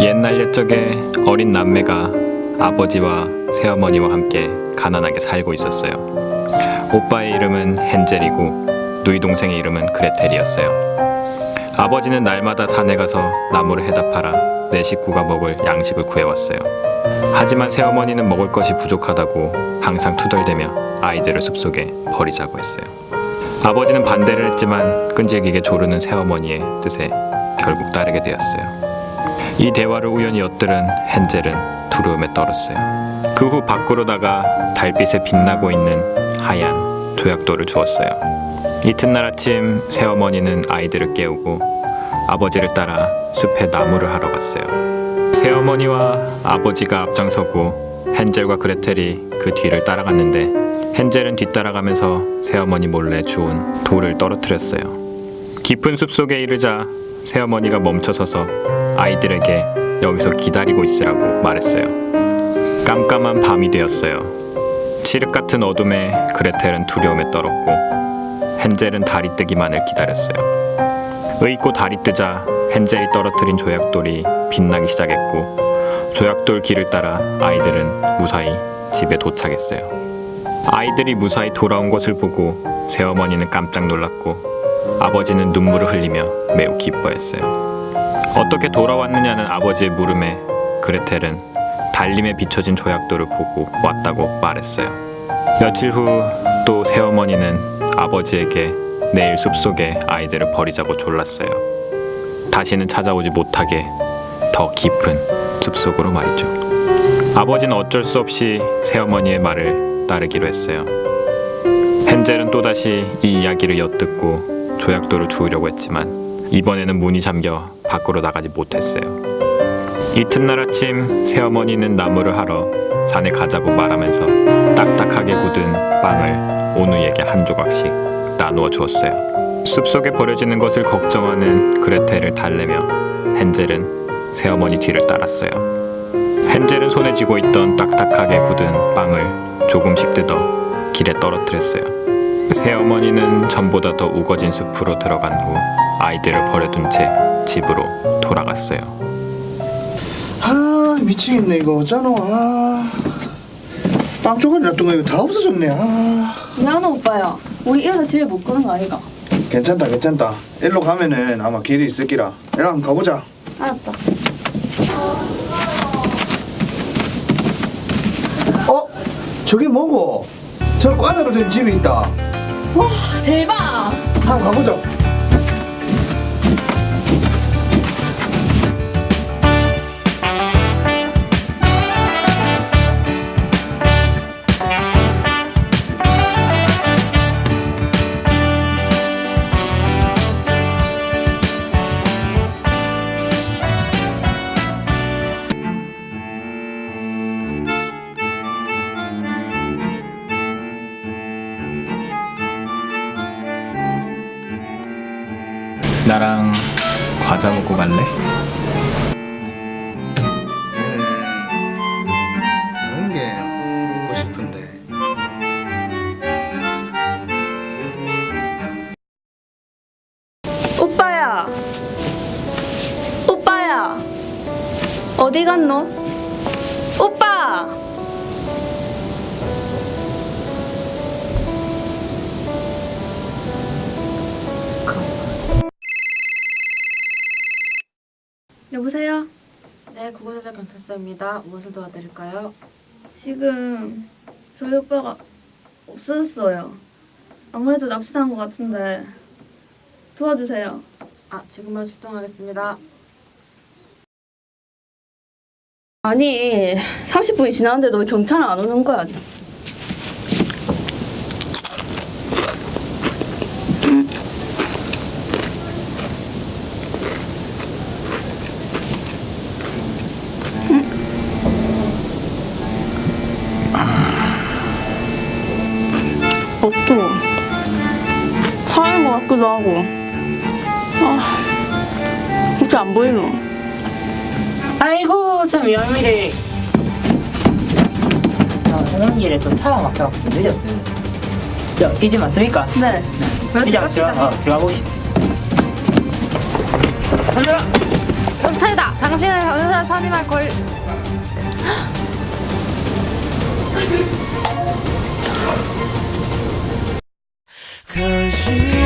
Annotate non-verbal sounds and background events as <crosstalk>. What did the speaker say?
옛날 옛적에 어린 남매가 아버지와 새어머니와 함께 가난하게 살고 있었어요. 오빠의 이름은 헨젤이고 누이 동생의 이름은 그레텔이었어요. 아버지는 날마다 산에 가서 나무를 해다 팔아 내 식구가 먹을 양식을 구해왔어요. 하지만 새어머니는 먹을 것이 부족하다고 항상 투덜대며 아이들을 숲속에 버리자고 했어요. 아버지는 반대를 했지만 끈질기게 조르는 새어머니의 뜻에 결국 따르게 되었어요. 이 대화를 우연히 엿들은 헨젤은 두려움에 떨었어요. 그 후 밖으로 나가 달빛에 빛나고 있는 하얀 조약돌을 주었어요. 이튿날 아침 새어머니는 아이들을 깨우고 아버지를 따라 숲에 나무를 하러 갔어요. 새어머니와 아버지가 앞장서고 헨젤과 그레텔이 그 뒤를 따라갔는데 헨젤은 뒤따라가면서 새어머니 몰래 주운 돌을 떨어뜨렸어요. 깊은 숲 속에 이르자 새어머니가 멈춰서서 아이들에게 여기서 기다리고 있으라고 말했어요. 깜깜한 밤이 되었어요. 칠흑 같은 어둠에 그레텔은 두려움에 떨었고 헨젤은 달이 뜨기만을 기다렸어요. 의있고 달이 뜨자 헨젤이 떨어뜨린 조약돌이 빛나기 시작했고 조약돌 길을 따라 아이들은 무사히 집에 도착했어요. 아이들이 무사히 돌아온 것을 보고 새어머니는 깜짝 놀랐고 아버지는 눈물을 흘리며 매우 기뻐했어요. 어떻게 돌아왔느냐는 아버지의 물음에 그레텔은 달림에 비춰진 조약돌을 보고 왔다고 말했어요. 며칠 후 또 새어머니는 아버지에게 내일 숲속에 아이들을 버리자고 졸랐어요. 다시는 찾아오지 못하게 더 깊은 숲속으로 말이죠. 아버지는 어쩔 수 없이 새어머니의 말을 따르기로 했어요. 헨젤은 또다시 이 이야기를 엿듣고 조약돌을 주우려고 했지만 이번에는 문이 잠겨 밖으로 나가지 못했어요. 이튿날 아침 새어머니는 나무를 하러 산에 가자고 말하면서 딱딱하게 굳은 빵을 오누이에게 한 조각씩 나누어 주었어요. 숲속에 버려지는 것을 걱정하는 그레텔을 달래며 헨젤은 새어머니 뒤를 따랐어요. 헨젤은 손에 쥐고 있던 딱딱하게 굳은 빵을 조금씩 뜯어 길에 떨어뜨렸어요. 새어머니는 전보다 더 우거진 숲으로 들어간 후 아이들을 버려둔 채 집으로 돌아갔어요. 아 미치겠네 이거. 어쩌노. 아. 빵 조각이 놨던 거 이거 다 없어졌네. 아. 미안해 오빠야. 우리 이래서 집에 못 가는 거 아이가? 괜찮다 괜찮다. 일로 가면은 아마 길이 있을 기라. 일로 한번 가보자. 알았다. 어? 저기 뭐고? 저 과자로 된 집이 있다. 와 대박! 한번 가보자 나랑 과자 먹고 갈래? 그런 게 먹고 싶은데 오빠야 오빠야 어디 갔노? 오빠 여보세요? 네, 구급대장 경찰서입니다. 무엇을 도와드릴까요? 지금 저희 오빠가 없어졌어요 아무래도 납치당한 것 같은데 도와주세요 아, 지금 바로 출동하겠습니다. 아니 30분이 지났는데도 왜 경찰은 안 오는 거야? 옷도 파란 것 같기도 하고. 아 혹시 안 보이노? 아이고 참 위험이래 자 오는 길에 또 차가 막혀갖고 좀 늦었어요. 야, 이집 맞습니까? 네. 이제 앞서 어, 들어가 보시죠. 가자 경찰이다! 당신은 변호사 선임할 권 <laughs> you